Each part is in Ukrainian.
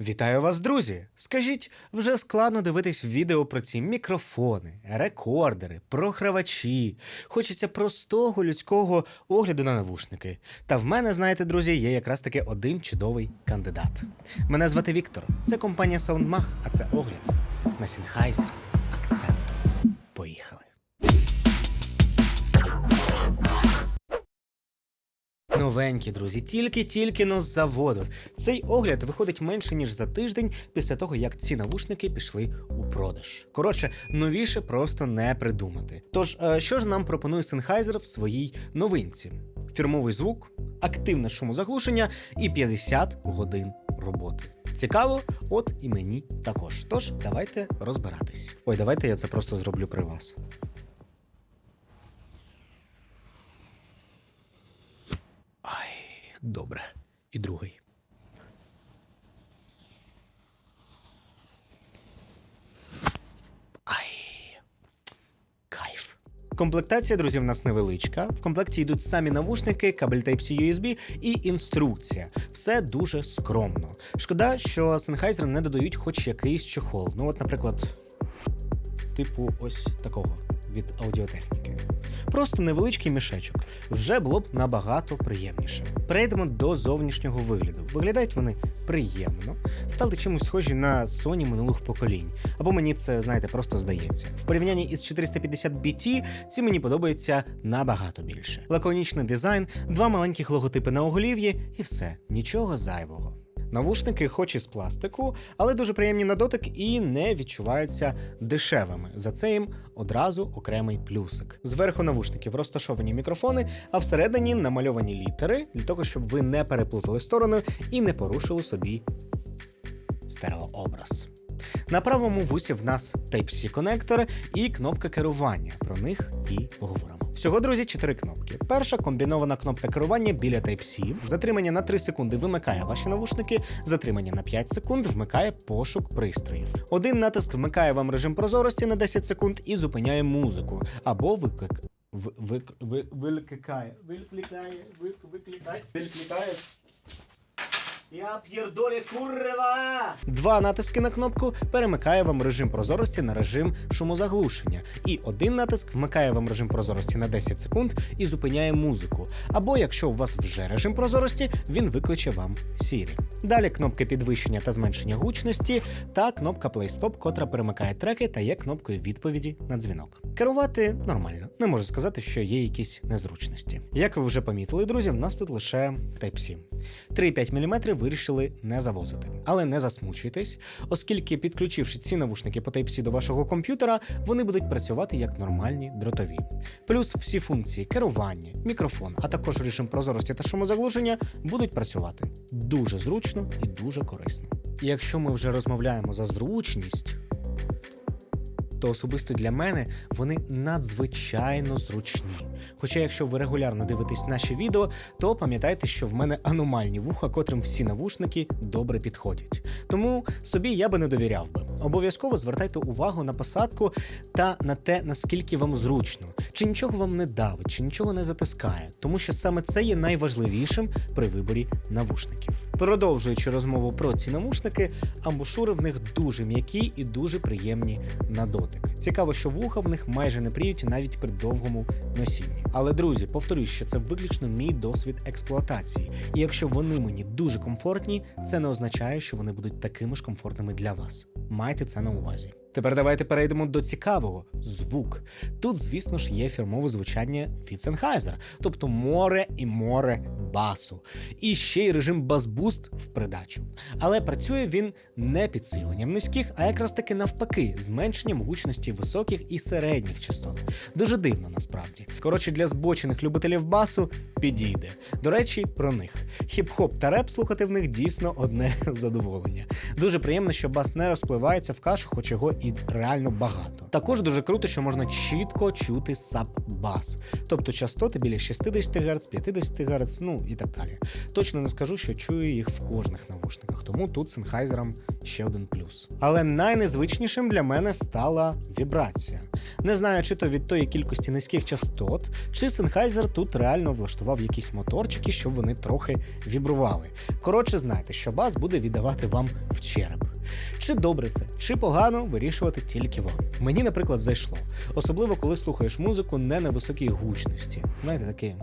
Вітаю вас, друзі! Скажіть, вже складно дивитись відео про ці мікрофони, рекордери, програвачі. Хочеться простого людського огляду на навушники. Та в мене, знаєте, друзі, є якраз таки один чудовий кандидат. Мене звати Віктор. Це компанія SoundMag, а це огляд на Sennheiser акцентом. Новенькі, друзі, тільки-тільки но з заводу. Цей огляд виходить менше ніж за тиждень після того, як ці навушники пішли у продаж. Коротше, новіше просто не придумати. Тож, е, що ж нам пропонує Sennheiser в своїй новинці? Фірмовий звук, активне шумозаглушення і 50 годин роботи. Цікаво, от і мені також. Тож давайте розбиратись. Ой, давайте я це просто зроблю при вас. Добре. І другий. Комплектація, друзі, в нас невеличка. В комплекті йдуть самі навушники, кабель Type-C USB і інструкція. Все дуже скромно. Шкода, що Sennheiser не додають хоч якийсь чохол. Ну, от, наприклад, типу ось такого від аудіотехніки. Просто невеличкий мішечок. Вже було б набагато приємніше. Перейдемо до зовнішнього вигляду. Виглядають вони приємно, стали чимось схожі на Sony минулих поколінь. Або мені це, знаєте, просто здається. В порівнянні із 450 BT ці мені подобаються набагато більше. Лаконічний дизайн, два маленьких логотипи на оголів'ї і все, нічого зайвого. Навушники, хоч і з пластику, але дуже приємні на дотик і не відчуваються дешевими. За це їм одразу окремий плюсик. Зверху навушників розташовані мікрофони, а всередині намальовані літери для того, щоб ви не переплутали сторони і не порушили собі стереообраз. На правому вусі в нас Type-C конектор і кнопка керування. Про них і поговоримо. Всього, друзі, чотири кнопки. Перша комбінована кнопка керування біля Type-C. Затримання на 3 секунди вимикає ваші навушники, затримання на 5 секунд вмикає пошук пристроїв. Один натиск вмикає вам режим прозорості на 10 секунд і зупиняє музику. Або виклик. В, вик, ви, викликає, викликає, вик, викликає, викликає. Я п'єрдолі курва! Два натиски на кнопку перемикає вам режим прозорості на режим шумозаглушення. І один натиск вмикає вам режим прозорості на 10 секунд і зупиняє музику. Або якщо у вас вже режим прозорості, він викличе вам Siri. Далі кнопки підвищення та зменшення гучності та кнопка Play Stop, котра перемикає треки та є кнопкою відповіді на дзвінок. Керувати нормально, не можу сказати, що є якісь незручності. Як ви вже помітили, друзі, в нас тут лише Type-C. 3,5 мм вирішили не завозити. Але не засмучуйтесь, оскільки підключивши ці навушники по Type-C до вашого комп'ютера, вони будуть працювати як нормальні дротові. Плюс всі функції керування, мікрофон, а також режим прозорості та шумозаглушення будуть працювати дуже зручно і дуже корисно. І якщо ми вже розмовляємо за зручність, то особисто для мене вони надзвичайно зручні. Хоча, якщо ви регулярно дивитесь наші відео, то пам'ятайте, що в мене аномальні вуха, котрим всі навушники добре підходять. Тому собі я би не довіряв би. Обов'язково звертайте увагу на посадку та на те, наскільки вам зручно, чи нічого вам не давить, чи нічого не затискає, тому що саме це є найважливішим при виборі навушників. Продовжуючи розмову про ці навушники, амбушури в них дуже м'які і дуже приємні на дотик. Цікаво, що вуха в них майже не пріють навіть при довгому носінні. Але друзі, повторюсь, що це виключно мій досвід експлуатації. І якщо вони мені дуже комфортні, це не означає, що вони будуть такими ж комфортними для вас. Майте це на увазі. Тепер давайте перейдемо до цікавого звук. Тут, звісно ж, є фірмове звучання від тобто море і море басу. І ще й режим бас-буст в придачу. Але працює він не підсиленням низьких, а якраз таки навпаки, зменшенням гучності високих і середніх частот. Дуже дивно насправді. Коротше, для збочених любителів басу підійде. До речі, про них. Хіп-хоп та реп слухати в них дійсно одне задоволення. Дуже приємно, що бас не розпливається в кашу, хоч його реально багато. Також дуже круто, що можна чітко чути саб-бас, тобто частоти біля 60 Гц, 50 Гц, ну і так далі. Точно не скажу, що чую їх в кожних навушниках, тому тут Sennheiser ще один плюс. Але найнезвичнішим для мене стала вібрація. Не знаю, чи то від тої кількості низьких частот, чи Sennheiser тут реально влаштував якісь моторчики, щоб вони трохи вібрували. Коротше, знайте, що бас буде віддавати вам в череп. Чи добре це, чи погано вирішувати тільки вам. Мені, наприклад, зайшло, особливо коли слухаєш музику не на високій гучності. Знаєте, таке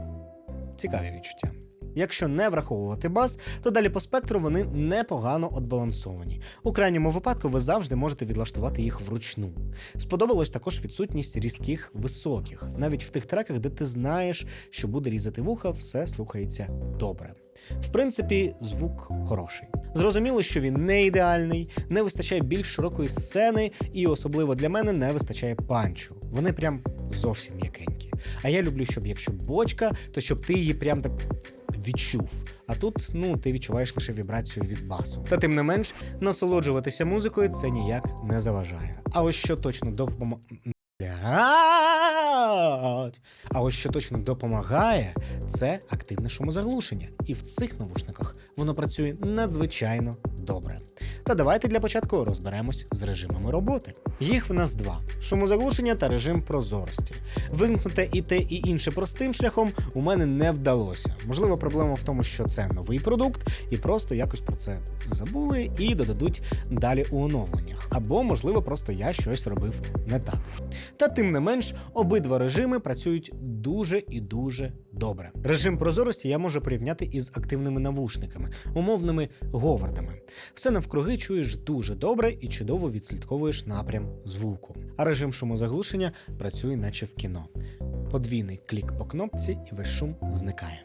цікаві відчуття. Якщо не враховувати бас, то далі по спектру вони непогано отбалансовані. У крайньому випадку ви завжди можете відлаштувати їх вручну. Сподобалось також відсутність різких високих. Навіть в тих треках, де ти знаєш, що буде різати вуха, все слухається добре. В принципі, звук хороший. Зрозуміло, що він не ідеальний, не вистачає більш широкої сцени, і особливо для мене не вистачає панчу. Вони прям зовсім м'якенькі. А я люблю, щоб якщо бочка, то щоб ти її прям так відчув. А тут ну ти відчуваєш лише вібрацію від басу. Та тим не менш, насолоджуватися музикою це ніяк не заважає. А ось що точно допомагає. А ось що точно допомагає, це активне шумозаглушення. І в цих навушниках воно працює надзвичайно добре. Та давайте для початку розберемось з режимами роботи. Їх в нас два: шумозаглушення та режим прозорості. Вимкнути і те, і інше простим шляхом у мене не вдалося. Можливо, проблема в тому, що це новий продукт, і просто якось про це забули і додадуть далі у оновленнях. Або, можливо, просто я щось робив не так. Та тим не менш, обидва режими працюють дуже і дуже добре. Режим прозорості я можу порівняти із активними навушниками, умовними говардами. Все навкруги чуєш дуже добре і чудово відслідковуєш напрям звуку. А режим шумозаглушення працює, наче в кіно. Подвійний клік по кнопці, і весь шум зникає.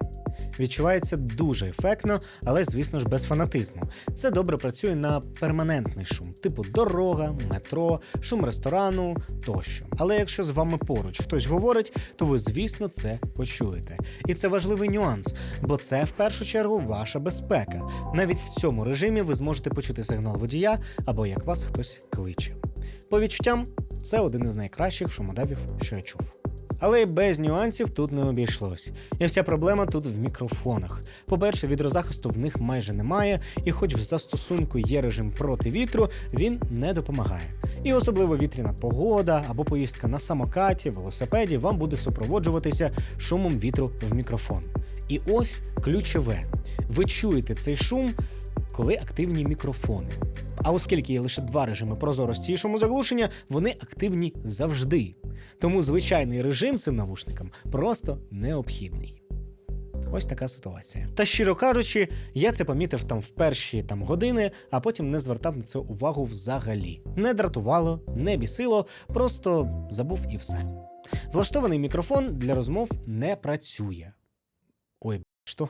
Відчувається дуже ефектно, але звісно ж без фанатизму. Це добре працює на перманентний шум, типу дорога, метро, шум ресторану тощо. Але якщо з вами поруч хтось говорить, то ви, звісно, це почуєте. І це важливий нюанс, бо це в першу чергу ваша безпека. Навіть в цьому режимі ви зможете почути сигнал водія або як вас хтось кличе. По відчуттям, це один із найкращих шумодавів, що я чув. Але без нюансів тут не обійшлось. І вся проблема тут в мікрофонах. По-перше, вітрозахисту в них майже немає, і хоч в застосунку є режим проти вітру, він не допомагає. І особливо вітряна погода або поїздка на самокаті, велосипеді вам буде супроводжуватися шумом вітру в мікрофон. І ось ключове: ви чуєте цей шум, коли активні мікрофони. А оскільки є лише два режими прозорості і шумозаглушення, вони активні завжди. Тому звичайний режим цим навушникам просто необхідний. Ось така ситуація. Та щиро кажучи, я це помітив там в перші там години, а потім не звертав на це увагу взагалі. Не дратувало, не бісило, просто забув і все. Влаштований мікрофон для розмов не працює. Ой, що?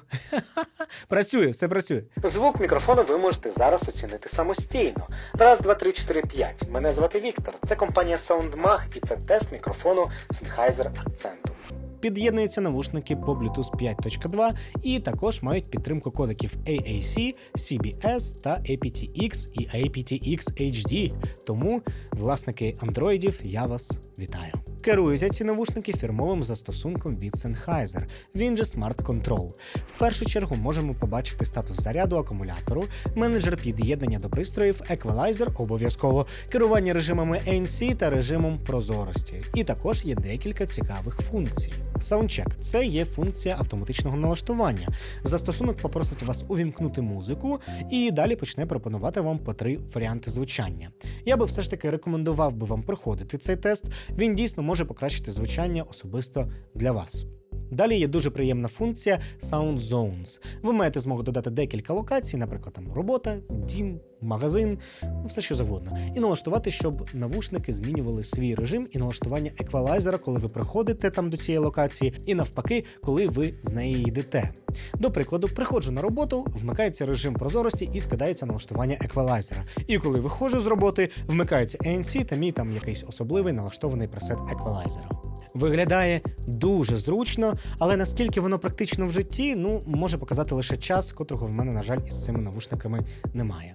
працює, все працює. Звук мікрофону ви можете зараз оцінити самостійно. Раз, два, три, чотири, п'ять. Мене звати Віктор. Це компанія SoundMag і це тест мікрофону Sennheiser Accentum. Під'єднуються навушники по Bluetooth 5.2 і також мають підтримку кодеків AAC, CBS та aptX і aptX HD. Тому, власники андроїдів, я вас вітаю. Керуються ці навушники фірмовим застосунком від Sennheiser, він же Smart Control. В першу чергу можемо побачити статус заряду акумулятору, менеджер під'єднання до пристроїв, еквалайзер обов'язково, керування режимами ANC та режимом прозорості. І також є декілька цікавих функцій. Soundcheck – це є функція автоматичного налаштування. Застосунок попросить вас увімкнути музику і далі почне пропонувати вам по три варіанти звучання. Я би все ж таки рекомендував би вам проходити цей тест. Він дійсно може покращити звучання особисто для вас. Далі є дуже приємна функція Sound Zones. Ви маєте змогу додати декілька локацій, наприклад, там робота, дім, магазин, ну все що завгодно, і налаштувати, щоб навушники змінювали свій режим і налаштування еквалайзера, коли ви приходите там до цієї локації, і навпаки, коли ви з неї йдете. До прикладу, приходжу на роботу, вмикається режим прозорості і скидається налаштування еквалайзера. І коли виходжу з роботи, вмикається ANC та мій там якийсь особливий налаштований пресет еквалайзера. Виглядає дуже зручно, але наскільки воно практично в житті, ну може показати лише час, котрого в мене, на жаль, із цими навушниками немає.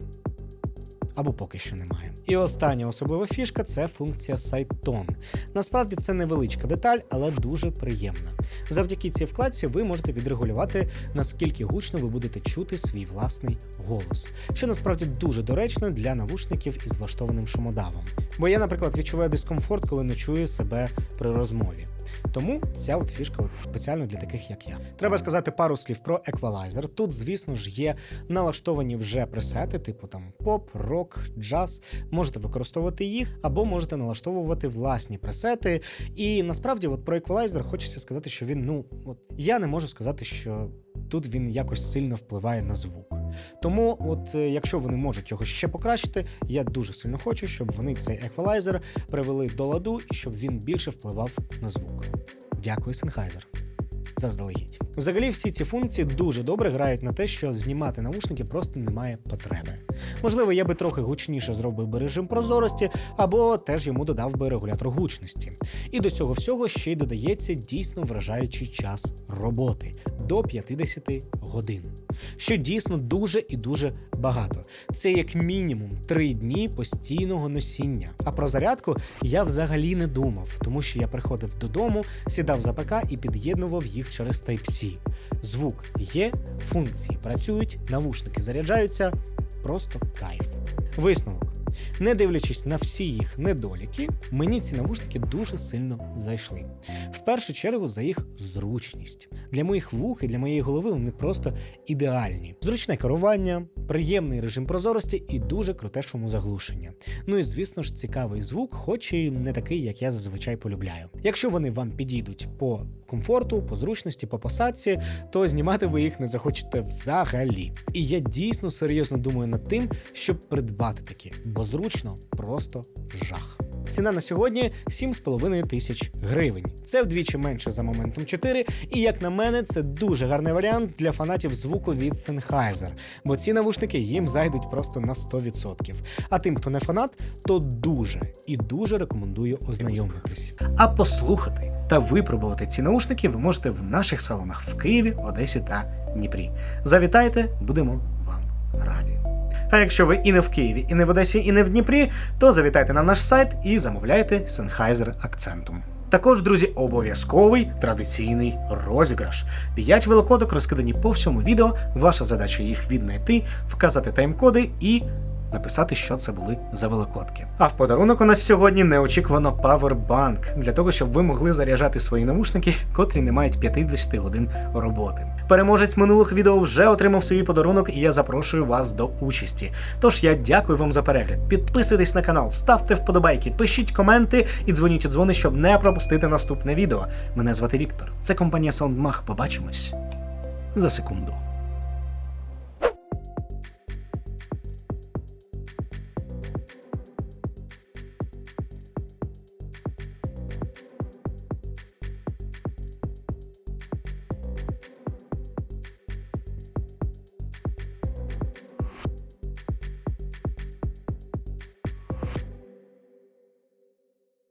Або поки що немає. І остання особлива фішка це функція SideTone. Насправді це невеличка деталь, але дуже приємна. Завдяки цій вкладці ви можете відрегулювати, наскільки гучно ви будете чути свій власний голос, що насправді дуже доречно для навушників із влаштованим шумодавом. Бо я, наприклад, відчуваю дискомфорт, коли не чую себе при розмові. Тому ця от фішка от спеціально для таких, як я. Треба сказати пару слів про еквалайзер. Тут, звісно ж, є налаштовані вже пресети, типу там поп, рок, джаз. Можете використовувати їх, або можете налаштовувати власні пресети. І насправді, от про еквалайзер хочеться сказати, що він, ну от я не можу сказати, що тут він якось сильно впливає на звук. Тому, от е, якщо вони можуть його ще покращити, я дуже сильно хочу, щоб вони цей еквалайзер привели до ладу і щоб він більше впливав на звук. Дякую, Sennheiser. Заздалегідь. Взагалі, всі ці функції дуже добре грають на те, що знімати наушники просто немає потреби. Можливо, я би трохи гучніше зробив би режим прозорості, або теж йому додав би регулятор гучності. І до цього всього ще й додається дійсно вражаючий час роботи до 50 годин. Що дійсно дуже і дуже багато. Це як мінімум 3 дні постійного носіння. А про зарядку я взагалі не думав, тому що я приходив додому, сідав за ПК і під'єднував їх через Type-C. Звук є, функції працюють, навушники заряджаються. Просто кайф. Висновок. Не дивлячись на всі їх недоліки, мені ці навушники дуже сильно зайшли. В першу чергу за їх зручність. Для моїх вух і для моєї голови вони просто ідеальні. Зручне керування, приємний режим прозорості і дуже круте шумозаглушення. Ну і звісно ж, цікавий звук, хоч і не такий, як я зазвичай полюбляю. Якщо вони вам підійдуть по комфорту, по зручності, по посадці, то знімати ви їх не захочете взагалі. І я дійсно серйозно думаю над тим, щоб придбати такі, бо зручно просто жах. Ціна на сьогодні 7,5 тисяч гривень. Це вдвічі менше за моментом 4, і як на мене, це дуже гарний варіант для фанатів звуку від Sennheiser, бо ці навушники їм зайдуть просто на 100%. А тим, хто не фанат, то дуже і дуже рекомендую ознайомитись. А послухати та випробувати ці наушники ви можете в наших салонах в Києві, Одесі та Дніпрі. Завітайте, будемо вам раді. А якщо ви і не в Києві, і не в Одесі, і не в Дніпрі, то завітайте на наш сайт і замовляйте Sennheiser акцентом. Також, друзі, обов'язковий традиційний розіграш. П'ять велокодок розкидані по всьому відео. Ваша задача їх віднайти, вказати тайм-коди і написати, що це були за великодки. А в подарунок у нас сьогодні неочікувано Powerbank, для того, щоб ви могли заряджати свої навушники, котрі не мають 50 годин роботи. Переможець минулих відео вже отримав свій подарунок, і я запрошую вас до участі. Тож я дякую вам за перегляд. Підписуйтесь на канал, ставте вподобайки, пишіть коменти і дзвоніть у дзвони, щоб не пропустити наступне відео. Мене звати Віктор. Це компанія SoundMag. Побачимось за секунду.